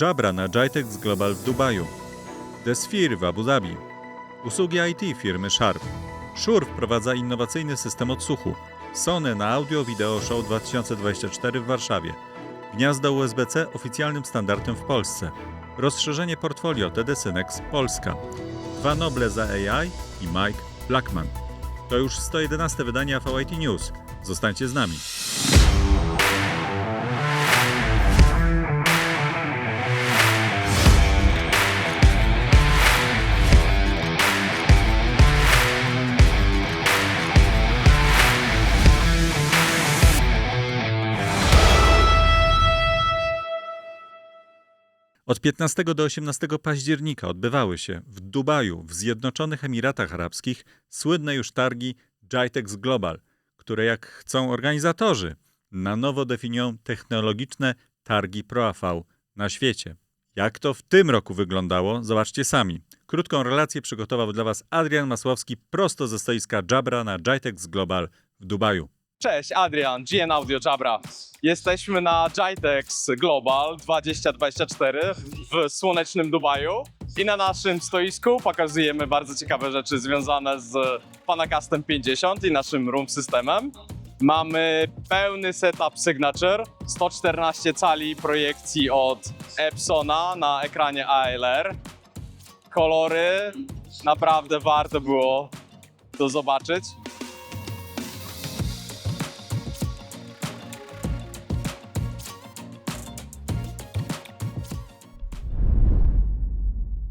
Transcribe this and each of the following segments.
Jabra na Jitex Global w Dubaju, The Sphere w Abu Dhabi, usługi IT firmy Sharp. Shure wprowadza innowacyjny system odsłuchu. Sony na Audio Video Show 2024 w Warszawie. Gniazdo USB-C oficjalnym standardem w Polsce. Rozszerzenie portfolio TD Synex Polska. Dwa Noble za AI i Mike Blackman. To już 111 wydanie VIT News. Zostańcie z nami. Od 15 do 18 października odbywały się w Dubaju, w Zjednoczonych Emiratach Arabskich, słynne już targi Jitex Global, które jak chcą organizatorzy, na nowo definiują technologiczne targi ProAV na świecie. Jak to w tym roku wyglądało, zobaczcie sami. Krótką relację przygotował dla Was Adrian Masłowski prosto ze stoiska Jabra na Jitex Global w Dubaju. Cześć, Adrian, GN Audio Jabra. Jesteśmy na Jitex Global 2024 w słonecznym Dubaju i na naszym stoisku pokazujemy bardzo ciekawe rzeczy związane z Panacastem 50 i naszym room systemem. Mamy pełny setup Signature, 114 cali projekcji od Epsona na ekranie ALR. Kolory naprawdę warto było to zobaczyć.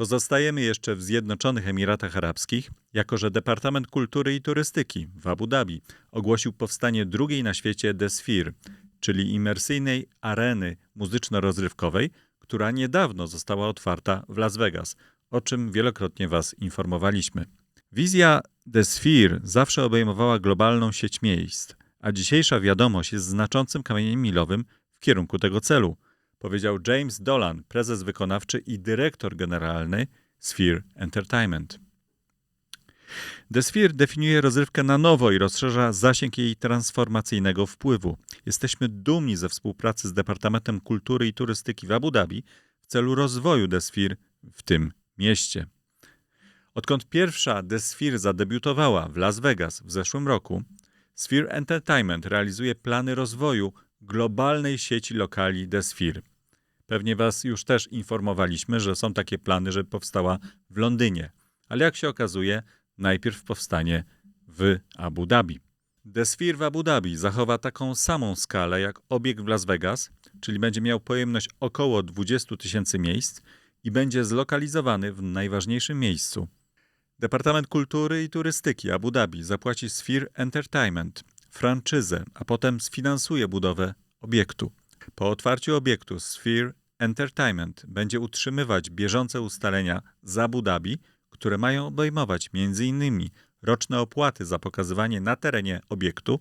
Pozostajemy jeszcze w Zjednoczonych Emiratach Arabskich, jako że Departament Kultury i Turystyki w Abu Dhabi ogłosił powstanie drugiej na świecie Sphere, czyli imersyjnej areny muzyczno-rozrywkowej, która niedawno została otwarta w Las Vegas, o czym wielokrotnie Was informowaliśmy. Wizja Sphere zawsze obejmowała globalną sieć miejsc, a dzisiejsza wiadomość jest znaczącym kamieniem milowym w kierunku tego celu – powiedział James Dolan, prezes wykonawczy i dyrektor generalny Sphere Entertainment. The Sphere definiuje rozrywkę na nowo i rozszerza zasięg jej transformacyjnego wpływu. Jesteśmy dumni ze współpracy z Departamentem Kultury i Turystyki w Abu Dhabi w celu rozwoju The Sphere w tym mieście. Odkąd pierwsza The Sphere zadebiutowała w Las Vegas w zeszłym roku, Sphere Entertainment realizuje plany rozwoju globalnej sieci lokali The Sphere. Pewnie Was już też informowaliśmy, że są takie plany, żeby powstała w Londynie, ale jak się okazuje, najpierw powstanie w Abu Dhabi. The Sphere w Abu Dhabi zachowa taką samą skalę jak obiekt w Las Vegas, czyli będzie miał pojemność około 20 tysięcy miejsc i będzie zlokalizowany w najważniejszym miejscu. Departament Kultury i Turystyki Abu Dhabi zapłaci Sphere Entertainment franczyzę, a potem sfinansuje budowę obiektu. Po otwarciu obiektu Sphere Entertainment będzie utrzymywać bieżące ustalenia z Abu Dhabi, które mają obejmować m.in. roczne opłaty za pokazywanie na terenie obiektu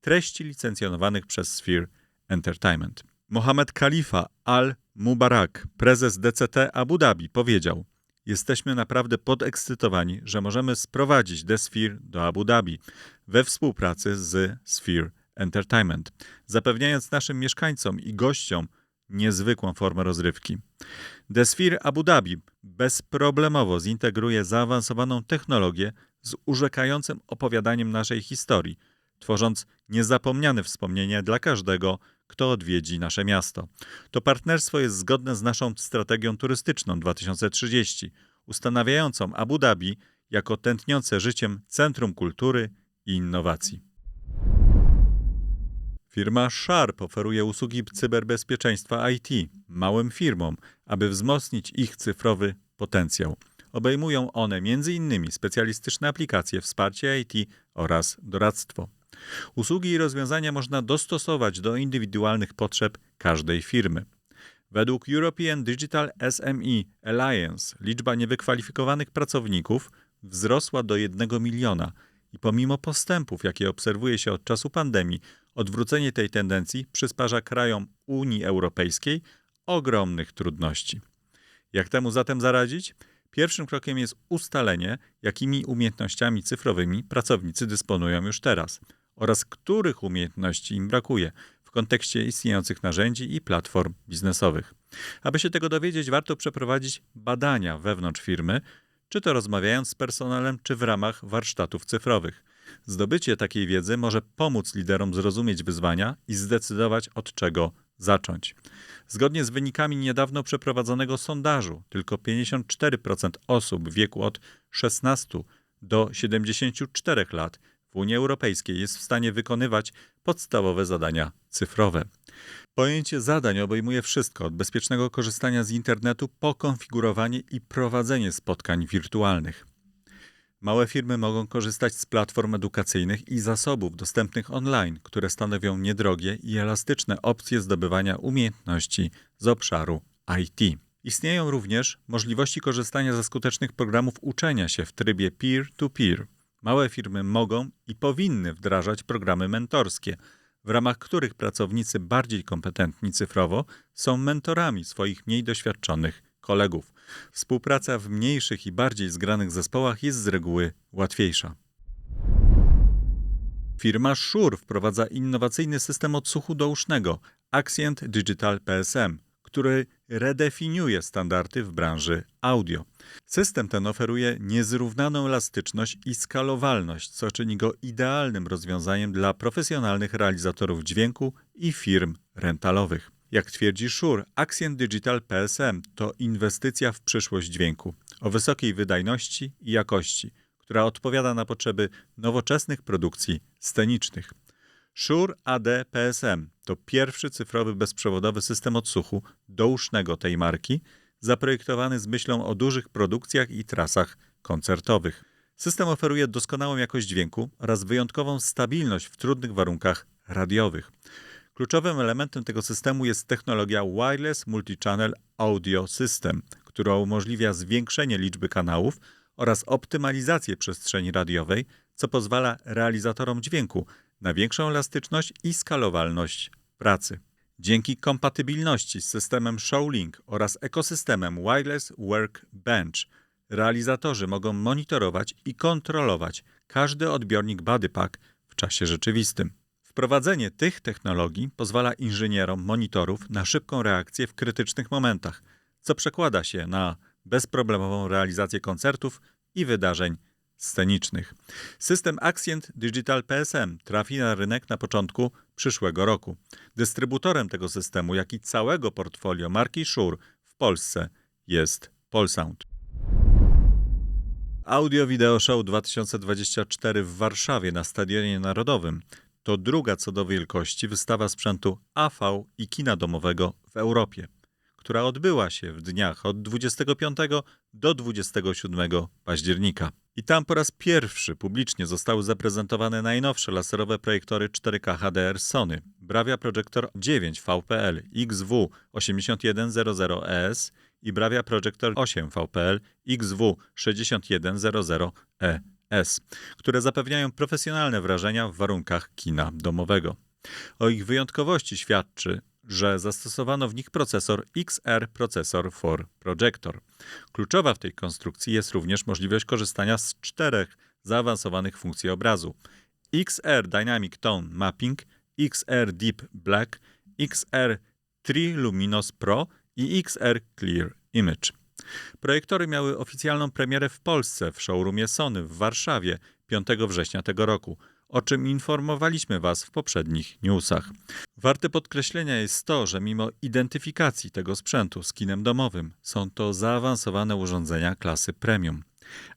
treści licencjonowanych przez Sphere Entertainment. Mohamed Khalifa Al-Mubarak, prezes DCT Abu Dhabi, powiedział: Jesteśmy naprawdę podekscytowani, że możemy sprowadzić The Sphere do Abu Dhabi we współpracy z Sphere Entertainment, zapewniając naszym mieszkańcom i gościom niezwykłą formę rozrywki. Sphere Abu Dhabi bezproblemowo zintegruje zaawansowaną technologię z urzekającym opowiadaniem naszej historii, tworząc niezapomniane wspomnienie dla każdego, kto odwiedzi nasze miasto. To partnerstwo jest zgodne z naszą strategią turystyczną 2030, ustanawiającą Abu Dhabi jako tętniące życiem centrum kultury i innowacji. Firma Sharp oferuje usługi cyberbezpieczeństwa IT małym firmom, aby wzmocnić ich cyfrowy potencjał. Obejmują one m.in. specjalistyczne aplikacje, wsparcie IT oraz doradztwo. Usługi i rozwiązania można dostosować do indywidualnych potrzeb każdej firmy. Według European Digital SME Alliance liczba niewykwalifikowanych pracowników wzrosła do 1 miliona i pomimo postępów, jakie obserwuje się od czasu pandemii, odwrócenie tej tendencji przysparza krajom Unii Europejskiej ogromnych trudności. Jak temu zatem zaradzić? Pierwszym krokiem jest ustalenie, jakimi umiejętnościami cyfrowymi pracownicy dysponują już teraz oraz których umiejętności im brakuje w kontekście istniejących narzędzi i platform biznesowych. Aby się tego dowiedzieć, warto przeprowadzić badania wewnątrz firmy, czy to rozmawiając z personelem, czy w ramach warsztatów cyfrowych. Zdobycie takiej wiedzy może pomóc liderom zrozumieć wyzwania i zdecydować od czego zacząć. Zgodnie z wynikami niedawno przeprowadzonego sondażu, tylko 54% osób w wieku od 16 do 74 lat w Unii Europejskiej jest w stanie wykonywać podstawowe zadania cyfrowe. Pojęcie zadań obejmuje wszystko od bezpiecznego korzystania z internetu po konfigurowanie i prowadzenie spotkań wirtualnych. Małe firmy mogą korzystać z platform edukacyjnych i zasobów dostępnych online, które stanowią niedrogie i elastyczne opcje zdobywania umiejętności z obszaru IT. Istnieją również możliwości korzystania ze skutecznych programów uczenia się w trybie peer-to-peer. Małe firmy mogą i powinny wdrażać programy mentorskie, w ramach których pracownicy bardziej kompetentni cyfrowo są mentorami swoich mniej doświadczonych kolegów. Współpraca w mniejszych i bardziej zgranych zespołach jest z reguły łatwiejsza. Firma Shure wprowadza innowacyjny system odsłuchu dousznego Accient Digital PSM, który redefiniuje standardy w branży audio. System ten oferuje niezrównaną elastyczność i skalowalność, co czyni go idealnym rozwiązaniem dla profesjonalnych realizatorów dźwięku i firm rentalowych. Jak twierdzi Shure, Accient Digital PSM to inwestycja w przyszłość dźwięku o wysokiej wydajności i jakości, która odpowiada na potrzeby nowoczesnych produkcji scenicznych. Shure AD PSM to pierwszy cyfrowy bezprzewodowy system odsłuchu dousznego tej marki, zaprojektowany z myślą o dużych produkcjach i trasach koncertowych. System oferuje doskonałą jakość dźwięku oraz wyjątkową stabilność w trudnych warunkach radiowych. Kluczowym elementem tego systemu jest technologia Wireless Multichannel Audio System, która umożliwia zwiększenie liczby kanałów oraz optymalizację przestrzeni radiowej, co pozwala realizatorom dźwięku na większą elastyczność i skalowalność pracy. Dzięki kompatybilności z systemem ShowLink oraz ekosystemem Wireless Workbench, realizatorzy mogą monitorować i kontrolować każdy odbiornik BodyPack w czasie rzeczywistym. Wprowadzenie tych technologii pozwala inżynierom monitorów na szybką reakcję w krytycznych momentach, co przekłada się na bezproblemową realizację koncertów i wydarzeń scenicznych. System Accient Digital PSM trafi na rynek na początku przyszłego roku. Dystrybutorem tego systemu, jak i całego portfolio marki Shure w Polsce jest Polsound. Audio Video Show 2024 w Warszawie na Stadionie Narodowym to druga co do wielkości wystawa sprzętu AV i kina domowego w Europie, która odbyła się w dniach od 25 do 27 października. I tam po raz pierwszy publicznie zostały zaprezentowane najnowsze laserowe projektory 4K HDR Sony Bravia Projector 9 VPL XW 8100ES i Bravia Projector 8 VPL XW 6100ES, które zapewniają profesjonalne wrażenia w warunkach kina domowego. O ich wyjątkowości świadczy, że zastosowano w nich procesor XR Processor for Projector. Kluczowa w tej konstrukcji jest również możliwość korzystania z czterech zaawansowanych funkcji obrazu: XR Dynamic Tone Mapping, XR Deep Black, XR Triluminos Pro i XR Clear Image. Projektory miały oficjalną premierę w Polsce w showroomie Sony w Warszawie 5 września tego roku, o czym informowaliśmy Was w poprzednich newsach. Warte podkreślenia jest to, że mimo identyfikacji tego sprzętu z kinem domowym, są to zaawansowane urządzenia klasy premium.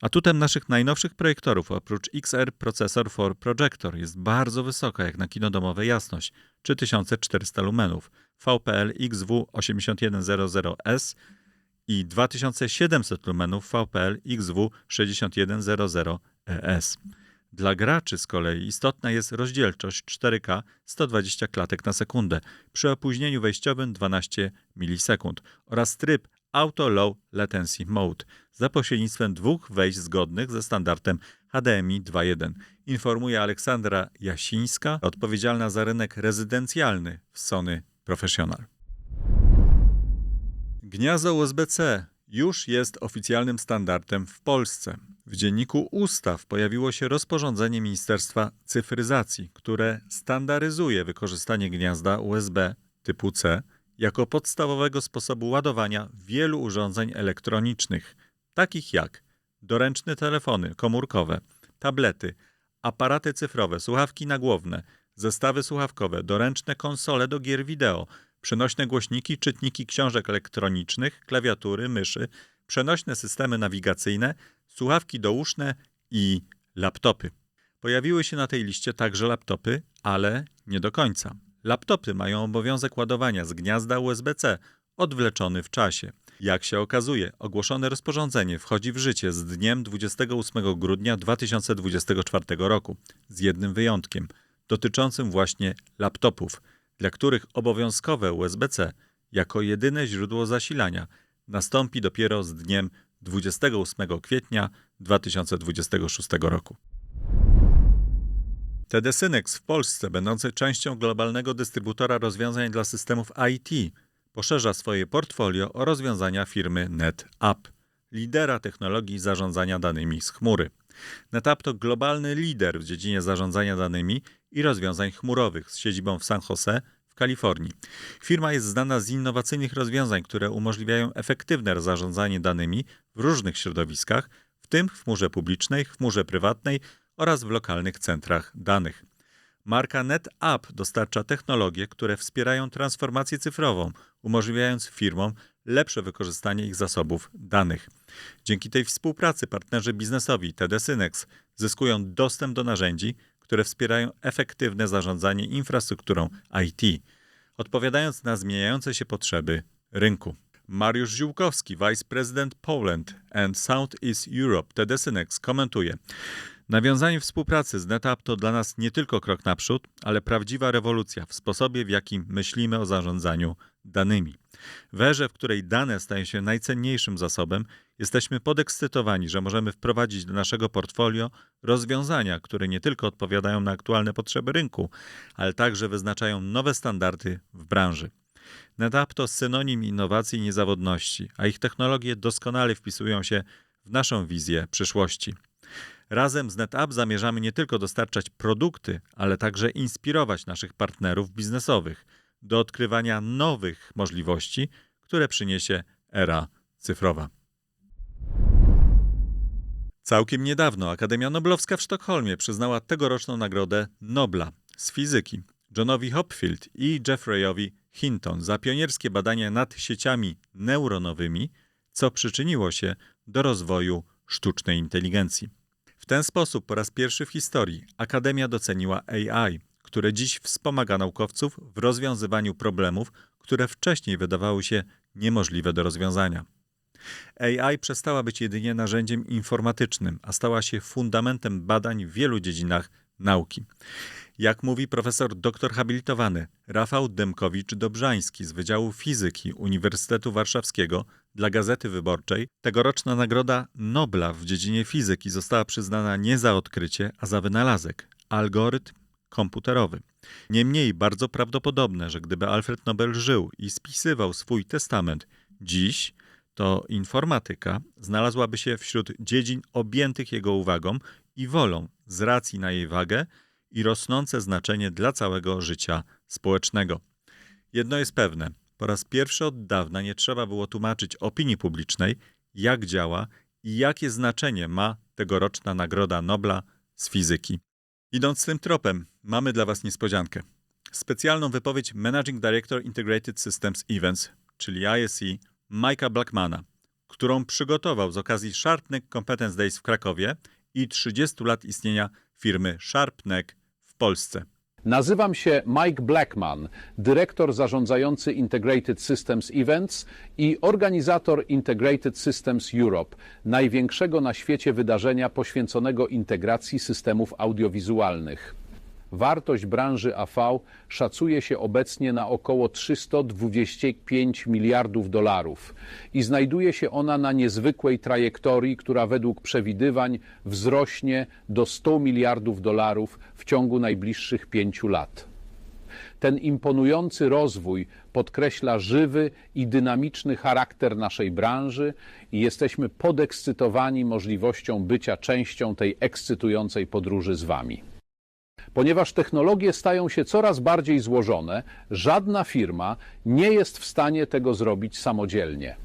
Atutem naszych najnowszych projektorów, oprócz XR Processor for Projector, jest bardzo wysoka jak na kino domowe jasność 3400 lumenów, VPL XW 8100S i 2700 lumenów VPL XW 6100ES. Dla graczy z kolei istotna jest rozdzielczość 4K 120 klatek na sekundę przy opóźnieniu wejściowym 12 milisekund oraz tryb Auto Low Latency Mode za pośrednictwem dwóch wejść zgodnych ze standardem HDMI 2.1, informuje Aleksandra Jasińska, odpowiedzialna za rynek rezydencjalny w Sony Professional. Gniazdo USB-C już jest oficjalnym standardem w Polsce. W dzienniku ustaw pojawiło się rozporządzenie Ministerstwa Cyfryzacji, które standaryzuje wykorzystanie gniazda USB typu C jako podstawowego sposobu ładowania wielu urządzeń elektronicznych, takich jak doręczne telefony komórkowe, tablety, aparaty cyfrowe, słuchawki nagłowne, zestawy słuchawkowe, doręczne konsole do gier wideo, przenośne głośniki, czytniki książek elektronicznych, klawiatury, myszy, przenośne systemy nawigacyjne, słuchawki douszne i laptopy. Pojawiły się na tej liście także laptopy, ale nie do końca. Laptopy mają obowiązek ładowania z gniazda USB-C, odwleczony w czasie. Jak się okazuje, ogłoszone rozporządzenie wchodzi w życie z dniem 28 grudnia 2024 roku, z jednym wyjątkiem, dotyczącym właśnie laptopów, dla których obowiązkowe USB-C jako jedyne źródło zasilania nastąpi dopiero z dniem 28 kwietnia 2026 roku. TD Synex w Polsce, będący częścią globalnego dystrybutora rozwiązań dla systemów IT, poszerza swoje portfolio o rozwiązania firmy NetApp, lidera technologii zarządzania danymi z chmury. NetApp to globalny lider w dziedzinie zarządzania danymi i rozwiązań chmurowych z siedzibą w San Jose w Kalifornii. Firma jest znana z innowacyjnych rozwiązań, które umożliwiają efektywne zarządzanie danymi w różnych środowiskach, w tym w chmurze publicznej, w chmurze prywatnej oraz w lokalnych centrach danych. Marka NetApp dostarcza technologie, które wspierają transformację cyfrową, umożliwiając firmom lepsze wykorzystanie ich zasobów danych. Dzięki tej współpracy partnerzy biznesowi TD Synex zyskują dostęp do narzędzi, które wspierają efektywne zarządzanie infrastrukturą IT, odpowiadając na zmieniające się potrzeby rynku. Mariusz Ziółkowski, Vice President Poland and Southeast Europe TD Synex komentuje: Nawiązanie współpracy z NetApp to dla nas nie tylko krok naprzód, ale prawdziwa rewolucja w sposobie, w jakim myślimy o zarządzaniu danymi. W erze, w której dane stają się najcenniejszym zasobem, jesteśmy podekscytowani, że możemy wprowadzić do naszego portfolio rozwiązania, które nie tylko odpowiadają na aktualne potrzeby rynku, ale także wyznaczają nowe standardy w branży. NetApp to synonim innowacji i niezawodności, a ich technologie doskonale wpisują się w naszą wizję przyszłości. Razem z NetApp zamierzamy nie tylko dostarczać produkty, ale także inspirować naszych partnerów biznesowych do odkrywania nowych możliwości, które przyniesie era cyfrowa. Całkiem niedawno Akademia Noblowska w Sztokholmie przyznała tegoroczną nagrodę Nobla z fizyki Johnowi Hopfield i Jeffreyowi Hinton za pionierskie badania nad sieciami neuronowymi, co przyczyniło się do rozwoju sztucznej inteligencji. W ten sposób po raz pierwszy w historii Akademia doceniła AI, które dziś wspomaga naukowców w rozwiązywaniu problemów, które wcześniej wydawały się niemożliwe do rozwiązania. AI przestała być jedynie narzędziem informatycznym, a stała się fundamentem badań w wielu dziedzinach nauki. Jak mówi profesor doktor habilitowany Rafał Demkowicz-Dobrzański z Wydziału Fizyki Uniwersytetu Warszawskiego dla Gazety Wyborczej, tegoroczna nagroda Nobla w dziedzinie fizyki została przyznana nie za odkrycie, a za wynalazek algorytm komputerowy. Niemniej bardzo prawdopodobne, że gdyby Alfred Nobel żył i spisywał swój testament dziś, to informatyka znalazłaby się wśród dziedzin objętych jego uwagą i wolą z racji na jej wagę i rosnące znaczenie dla całego życia społecznego. Jedno jest pewne: po raz pierwszy od dawna nie trzeba było tłumaczyć opinii publicznej, jak działa i jakie znaczenie ma tegoroczna Nagroda Nobla z fizyki. Idąc tym tropem, mamy dla Was niespodziankę. Specjalną wypowiedź Managing Director Integrated Systems Events, czyli ISE, Mike'a Blackmana, którą przygotował z okazji SharpNeck Competence Days w Krakowie i 30 lat istnienia firmy SharpNeck w Polsce. Nazywam się Mike Blackman, dyrektor zarządzający Integrated Systems Events i organizator Integrated Systems Europe, największego na świecie wydarzenia poświęconego integracji systemów audiowizualnych. Wartość branży AV szacuje się obecnie na około 325 miliardów dolarów i znajduje się ona na niezwykłej trajektorii, która według przewidywań wzrośnie do 100 miliardów dolarów w ciągu najbliższych pięciu lat. Ten imponujący rozwój podkreśla żywy i dynamiczny charakter naszej branży i jesteśmy podekscytowani możliwością bycia częścią tej ekscytującej podróży z Wami. Ponieważ technologie stają się coraz bardziej złożone, żadna firma nie jest w stanie tego zrobić samodzielnie.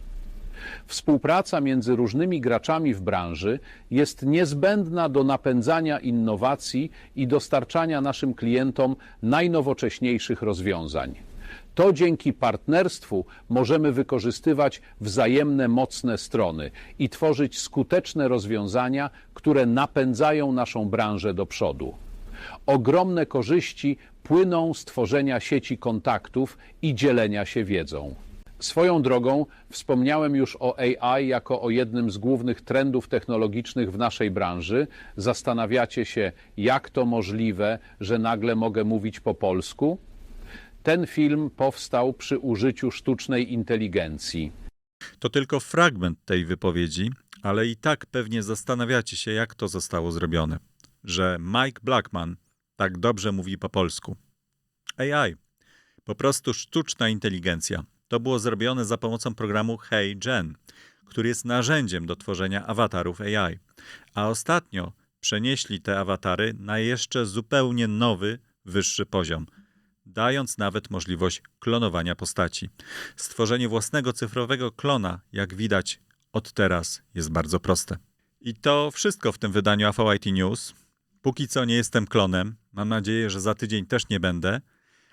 Współpraca między różnymi graczami w branży jest niezbędna do napędzania innowacji i dostarczania naszym klientom najnowocześniejszych rozwiązań. To dzięki partnerstwu możemy wykorzystywać wzajemne mocne strony i tworzyć skuteczne rozwiązania, które napędzają naszą branżę do przodu. Ogromne korzyści płyną z tworzenia sieci kontaktów i dzielenia się wiedzą. Swoją drogą wspomniałem już o AI jako o jednym z głównych trendów technologicznych w naszej branży. Zastanawiacie się, jak to możliwe, że nagle mogę mówić po polsku? Ten film powstał przy użyciu sztucznej inteligencji. To tylko fragment tej wypowiedzi, ale i tak pewnie zastanawiacie się, jak to zostało zrobione. Że Mike Blackman tak dobrze mówi po polsku. AI. Po prostu sztuczna inteligencja. To było zrobione za pomocą programu Hey Gen, który jest narzędziem do tworzenia awatarów AI. A ostatnio przenieśli te awatary na jeszcze zupełnie nowy, wyższy poziom, dając nawet możliwość klonowania postaci. Stworzenie własnego cyfrowego klona, jak widać, od teraz jest bardzo proste. I to wszystko w tym wydaniu AVIT News. Póki co nie jestem klonem. Mam nadzieję, że za tydzień też nie będę.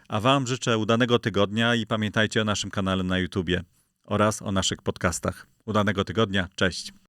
A Wam życzę udanego tygodnia i pamiętajcie o naszym kanale na YouTubie oraz o naszych podcastach. Udanego tygodnia, cześć!